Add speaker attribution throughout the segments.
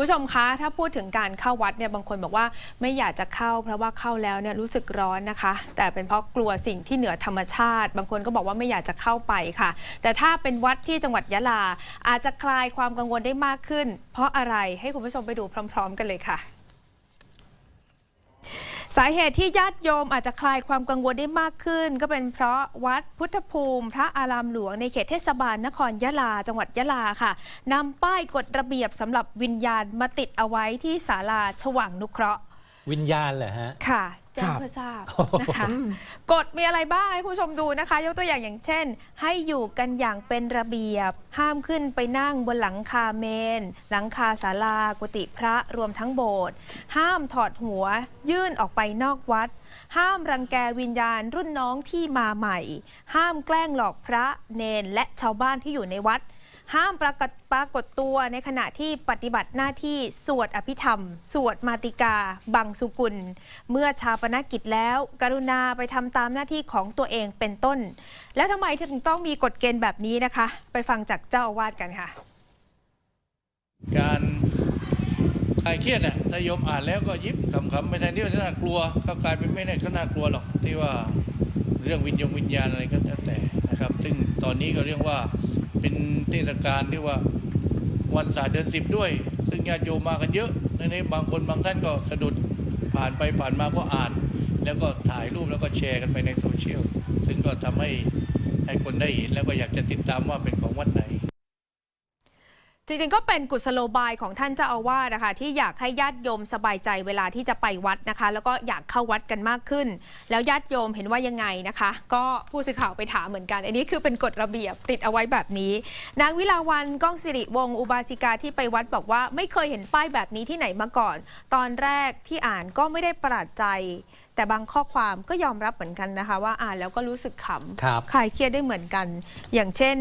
Speaker 1: ผู้ชมคะ ถ้าพูดถึงการเข้าวัดเนี่ยบางคนบอกว่าไม่อยากจะเข้า เพราะว่าเข้าแล้วเนี่ยรู้สึกร้อนนะคะ แต่เป็นเพราะกลัวสิ่งที่เหนือธรรมชาติ บางคนก็บอกว่าไม่อยากจะเข้าไปค่ะ แต่ถ้าเป็นวัดที่จังหวัดยะลา อาจจะคลายความกังวลได้มากขึ้น เพราะอะไรให้คุณผู้ชมไปดูพร้อม ๆ กันเลยค่ะาเหตุที่ญาติโยมอาจจะคลายความกังวลได้มากขึ้น ก็เป็นเพราะวัดพุทธภูมิ พระอารามหลวงในเขตเทศบาลนครยะลา จังหวัดยะลาค่ะนำป้ายกฎระเบียบสำหรับวิญญาณมาติดเอาไว้ที่ศาลาฉว่างนุเคราะห์
Speaker 2: วิญญาณเหรอฮะ
Speaker 1: ค่ะแจ้ง
Speaker 3: ครับ
Speaker 1: เพื่อทราบนะคะกฎมีอะไรบ้างให้คุณผู้ชมดูนะคะ ยกตัวอย่างอย่างเช่น ให้อยู่กันอย่างเป็นระเบียบ ห้ามขึ้นไปนั่งบนหลังคาเมน หลังคาศาลากุฏิพระรวมทั้งโบสถ์ห้ามถอดหัว ยื่นออกไปนอกวัด ห้ามรังแกวิญญาณรุ่นน้องที่มาใหม่ ห้ามแกล้งหลอกพระเนนและชาวบ้านที่อยู่ในวัด ห้ามปรากฏปรากฏตัวในขณะที่ปฏิบัติหน้าที่สวดอภิธรรม สวดมาติกา บังสุกุล เมื่อชาปนกิจแล้ว กรุณาไปทำตามหน้าที่ของตัวเองเป็นต้น แล้วทำไมถึงต้องมีกฎเกณฑ์แบบนี้นะคะ ไปฟังจากเจ้าอาวาสกันค่ะ
Speaker 4: การคลายเครียดน่ะถ้าโยมอ่านแล้วก็ยิ้มขำๆไม่ได้ที่ว่าน่ากลัวก็กลายเป็นไม่ได้ก็น่ากลัวหรอกที่ว่าเรื่องวิญญาณวิญญาณอะไรก็แล้วแต่นะครับ ซึ่งตอนนี้ก็เรียกว่า เป็นเทศกาลที่ว่าวันศาสตร์เดือนสิบด้วย ซึ่งญาติโยมมากันเยอะในนี้บางคนบางท่านก็สะดุดผ่านไปผ่านมาก็อ่าน แล้วก็ถ่ายรูปแล้วก็แชร์กันไปในโซเชียลซึ่งก็ทำให้ให้คนได้เห็นแล้วก็อยากจะติดตามว่าเป็นของวัดไหน
Speaker 1: จริงๆ ก็เป็นกุศโลบายของท่านเจ้าอาวาสนะคะที่อยากให้ญาติโยมสบายใจเวลาที่จะไปวัดนะคะ แล้วก็อยากเข้าวัดกันมากขึ้น แล้วญาติโยมเห็นว่ายังไงนะคะ ก็ผู้สื่อข่าวไปถามเหมือนกัน อันนี้คือเป็นกฎระเบียบติดเอาไว้แบบนี้ นางวิลาวันก้องสิริวงศ์อุบาสิกาที่ไปวัดบอกว่า ไม่เคยเห็นป้ายแบบนี้ที่ไหนมาก่อน ตอนแรกที่อ่านก็ไม่ได้ประหลาดใจแต่บางข้อความก็ยอมรับเหมือนกันนะคะ ว่าอ่านแล้วก็รู้สึกขำ
Speaker 2: ครับ
Speaker 1: คลายเครียดได้เหมือนกัน อย่างเช่น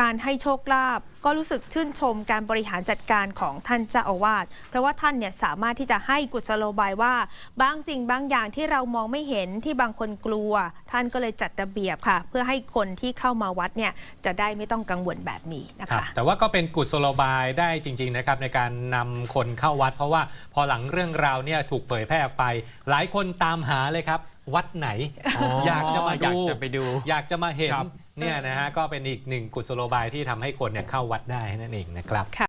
Speaker 1: การให้โชคลาภก็รู้สึกชื่นชมการบริหารจัดการของท่านเจ้าอาวาสเพราะว่าท่านเนี่ยสามารถที่จะให้กุศโลบายว่า บางสิ่งบางอย่างที่เรามองไม่เห็นที่บางคนกลัว ท่านก็เลยจัดระเบียบค่ะ เพื่อให้คนที่เข้ามาวัดเนี่ยจะได้ไม่ต้องกังวลแบบนี้นะ
Speaker 2: ครั
Speaker 1: คะ
Speaker 2: บแต่ว่าก็เป็นกุศโลบายได้จริง ๆ นะครับ ในการนำคนเข้าวัด เพราะว่าพอหลังเรื่องราวเนี่ยถูกเผยแพร่ออกไป หลายคนตามหาเลยครับ วัดไหน อยากจะมา
Speaker 3: อยา
Speaker 2: ดู
Speaker 3: กจะไปดู
Speaker 2: อยากจะมาเห็น
Speaker 3: ครับ
Speaker 2: เนี่ยนะฮะก็เป็นอีกหนึ่งกุศโลบายที่ทำให้คนเนี่ยเข้าวัดได้นั่นเองนะครับ